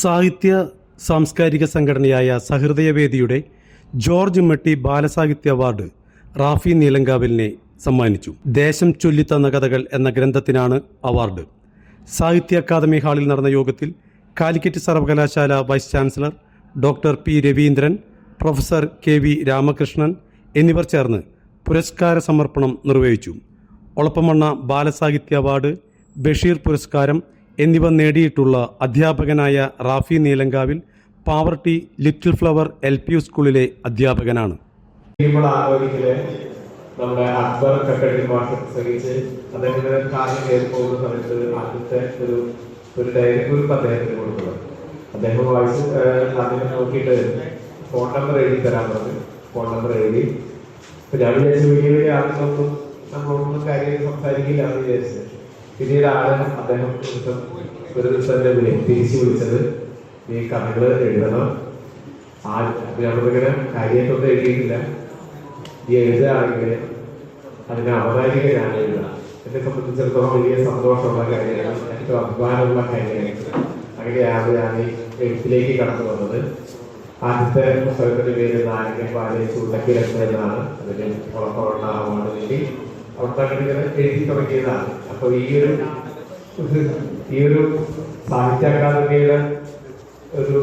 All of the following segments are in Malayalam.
സാഹിത്യ സാംസ്കാരിക സംഘടനയായ സഹൃദയവേദിയുടെ ജോർജ് മെട്ടി ബാലസാഹിത്യ അവാർഡ് റാഫി നീലങ്കാവലിനെ സമ്മാനിച്ചു. ദേശം ചൊല്ലിത്തന്ന കഥകൾ എന്ന ഗ്രന്ഥത്തിനാണ് അവാർഡ്. സാഹിത്യ അക്കാദമി ഹാളിൽ നടന്ന യോഗത്തിൽ കാലിക്കറ്റ് സർവകലാശാല vice chancellor doctor P Raveendran professor K V Ramakrishnan എന്നിവർ ചേർന്ന് പുരസ്കാര സമർപ്പണം നിർവഹിച്ചു. ഒളപ്പമണ്ണ ബാലസാഹിത്യ അവാർഡ് ബഷീർ പുരസ്കാരം എന്നിവ നേടിയിട്ടുള്ള അധ്യാപകനായ Rafi Neelankavil Pavaratty little flower L P U സ്കൂളിലെ അധ്യാപകനാണ്. നമ്മുടെ അക്ബർ കക്കടി മാഷ് പ്രസംഗിച്ച് അദ്ദേഹത്തിന് കാര്യം കയറി പോകുന്ന സമയത്ത് ആദ്യത്തെ ഒരു ഒരു ഡയറി കുറിപ്പ് അദ്ദേഹത്തിന് കൊടുത്തത്. അദ്ദേഹം വായിച്ച് അതിനെ നോക്കിയിട്ട് ഫോൺ നമ്പർ എഴുതി തരാൻ പറഞ്ഞു. ഫോൺ നമ്പർ എഴുതി. ഞാൻ വിചാരിച്ചു വലിയ വലിയ ആളുകളൊന്നും നമ്മളൊന്നും കാര്യം സംസാരിക്കില്ല എന്ന് വിചാരിച്ചു. പിന്നീടാണ് അദ്ദേഹം ഒരു ദിവസം ദിവസം തിരിച്ചു വിളിച്ചത്. ഈ കഥകൾ എഴുതണം. ആ അധ്യാപകന് കാര്യമായിട്ടൊന്നും എഴുതിയിട്ടില്ല. ഈ എഴുതുകയാണെങ്കിൽ അതിനെ അവതാരിക ഞാൻ എന്നെ സംബന്ധിച്ചിടത്തോളം വലിയ സന്തോഷമുള്ള കാര്യമാണ്. ഏറ്റവും അഭിമാനമുള്ള കാര്യമാണ്. അങ്ങനെയാണ് ഞാൻ ഈ എഴുത്തിലേക്ക് കടന്നു വന്നത്. ആദ്യത്തെ പുസ്തകത്തിന്റെ പേര് നാരങ്ങ പാലേ ചൂണ്ടക്കിലെന്നാണ് എന്നാണ്. അതിന് ഉറപ്പുള്ള അവാർഡ് നേടി ഇങ്ങനെ എഴുതി തുടങ്ങിയതാണ്. അപ്പോൾ ഈ ഒരു ഈ ഒരു സാഹിത്യ അക്കാദമിയുടെ ഒരു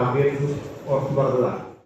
അഭ്യർത്ഥി ഉറപ്പ് പറഞ്ഞതാണ്.